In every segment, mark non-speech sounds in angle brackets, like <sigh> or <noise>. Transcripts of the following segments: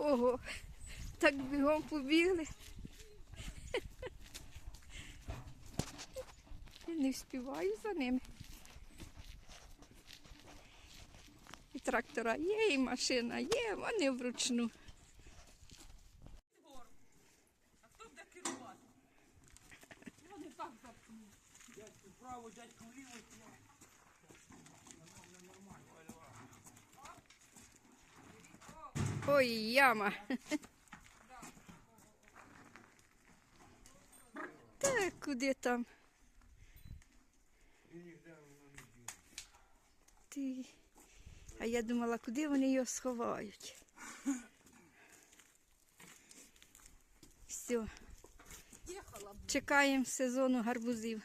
Ого, так бігом побігли. Не вспіваю за ними. І трактора є, і машина є, вони вручну. Ой, яма. Та куди там? Ти. А я думала, куди вони його сховають. Все, чекаємо сезону гарбузів.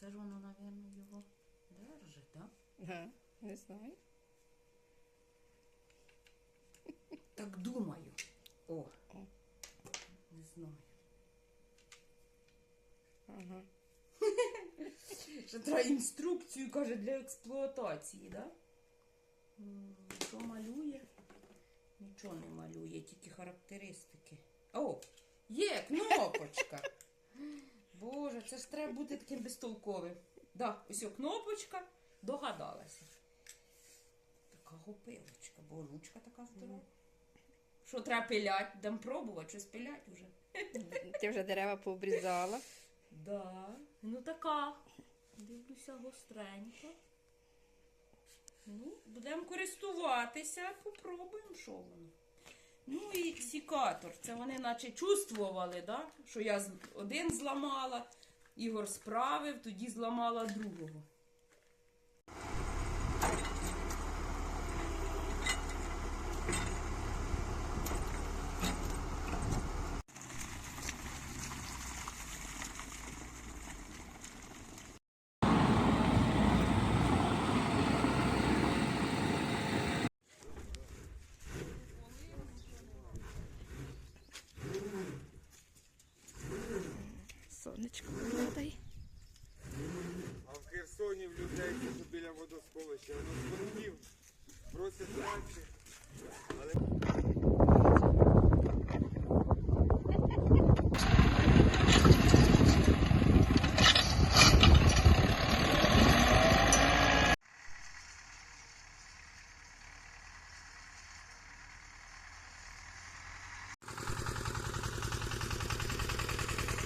Це ж воно, мабуть, його держить, так? Ага, не знаю. Так думаю. О. О. Не знаю. Ага. <laughs> Ще треба інструкцію, каже, для експлуатації, так? Да? Що малює? Нічого не малює, тільки характеристики. О, є кнопочка. Боже, це ж треба бути таким безтолковим. Да, ось кнопочка, догадалася. Така гопилочка, бо ручка така здорова. Що треба пилять? Дам пробувати, щось пилять уже. Ти вже дерева пообрізала. Да, ну така. Дивлюся гостренько. Ну, будемо користуватися, попробуємо, що воно. Ну і сікатор. Це вони наче чувствували, да? що я один зламала, Ігор справив, тоді зламала другого.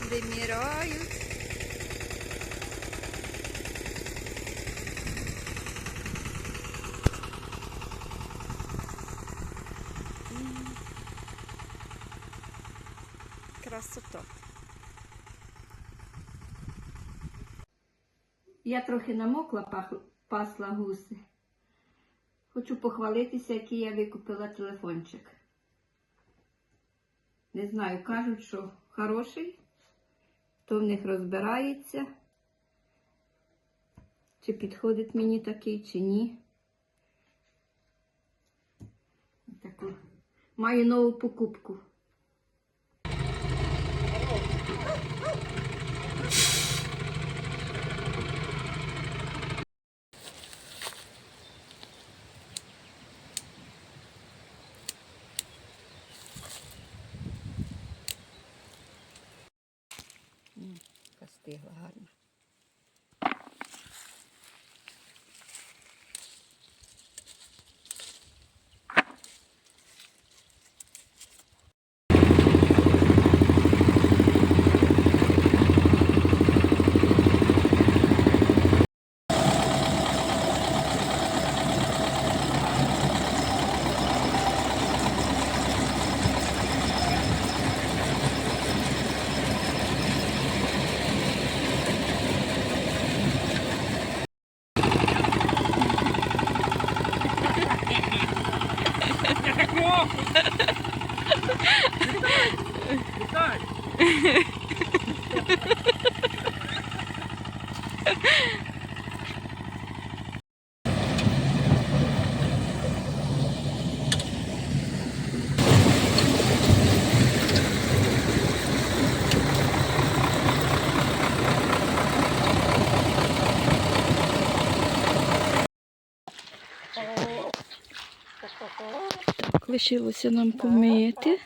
Dei miei eroi. Красота. Я трохи намокла, пасла гуси. Хочу похвалитися, який я викупила телефончик. Не знаю, кажуть, що хороший, хто в них розбирається, чи підходить мені такий, чи ні. Таку. Маю нову покупку. Кастигла гарно. <laughs> Record! <laughs> лишилося нам помити.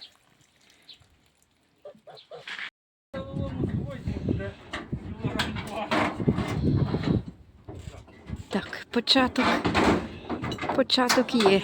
Так, початок. Початок є.